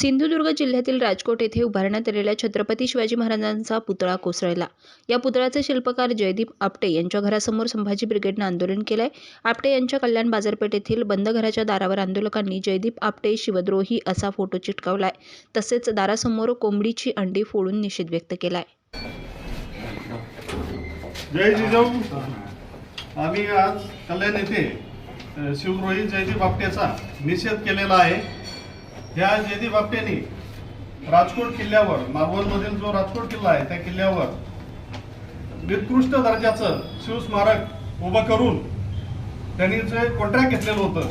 सिंधुदुर्ग जिल्ह्यातील राजकोट येथे उभारण्यात आलेल्या छत्रपती शिवाजी महाराजांचा पुतळा कोसळला. या पुतळ्याचे शिल्पकार जयदीप आपटे यांच्या घरासमोर संभाजी ब्रिगेडनं आंदोलन केलंय. आपटे यांच्या कल्याण बाजारपेठ येथील बंद घराच्या दारावर आंदोलकांनी जयदीप आपटे शिवद्रोही असा फोटो चिटकावलाय. तसेच दारासमोर कोंबडीची अंडी फोडून निषेध व्यक्त केलाय. जय जिजाऊ. आम्ही आज कल्याण येथे शिवद्रोही जयदीप आपटेचा निषेध केलेला आहे. ह्या जयदीप आपटेने राजकोट किल्ल्यावर मालवणमधील जो राजकोट किल्ला आहे त्या किल्ल्यावर निकृष्ट दर्जाचं शिवस्मारक उभं करून त्यांनी जे कॉन्ट्रॅक्ट घेतलेलं होतं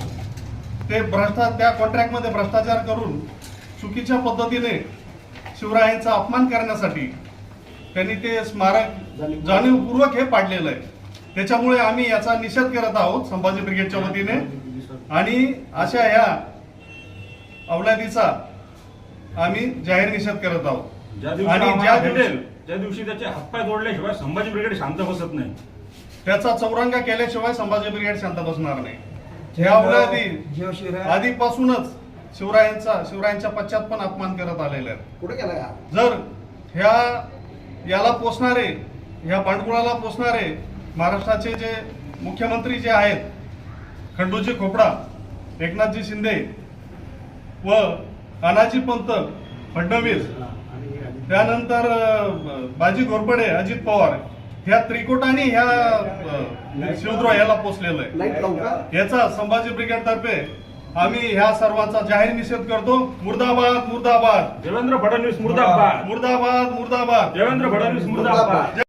ते भ्रष्टा त्या कॉन्ट्रॅक्टमध्ये भ्रष्टाचार करून चुकीच्या पद्धतीने शिवरायांचा अपमान करण्यासाठी त्यांनी ते स्मारक जाणीवपूर्वक हे पाडलेलं आहे. त्याच्यामुळे आम्ही याचा निषेध करत आहोत संभाजी ब्रिगेडच्या वतीने. आणि अशा ह्या अवलादीचा आम्ही जाहीर निषेध करत आहोत. ज्या दिवशी आणि ज्या दिवशी- भेटेल त्या दिवशी त्याचे हातपाय जोडल्याशिवाय संभाजी ब्रिगेड शांत बसत नाही. त्याचा चौरंगा केल्याशिवाय संभाजी ब्रिगेड शांत बसणार नाही. शिवराय आधीपासूनच शिवरायांचा शिवरायांच्या पश्चात पण अपमान करत आलेले आहेत. कुठे गेला जर ह्या याला पोचणारे ह्या पांडुळाला पोचणारे महाराष्ट्राचे जे मुख्यमंत्री जे आहेत खंडूजी खोपडा एकनाथजी शिंदे व अनाजी पंत फडणवीस. त्यानंतर बाजी घोरपडे अजित पवार. ह्या त्रिकोटाने ह्या अं, शिवद्रोह याला पोचलेलं आहे. याचा संभाजी ब्रिगेड तर्फे आम्ही ह्या सर्वांचा जाहीर निषेध करतो. मुर्दाबाद मुर्दाबाद. देवेंद्र फडणवीस मुर्दाबाद. मुर्दाबाद मुर्दाबाद. देवेंद्र फडणवीस मुर्दाबाद.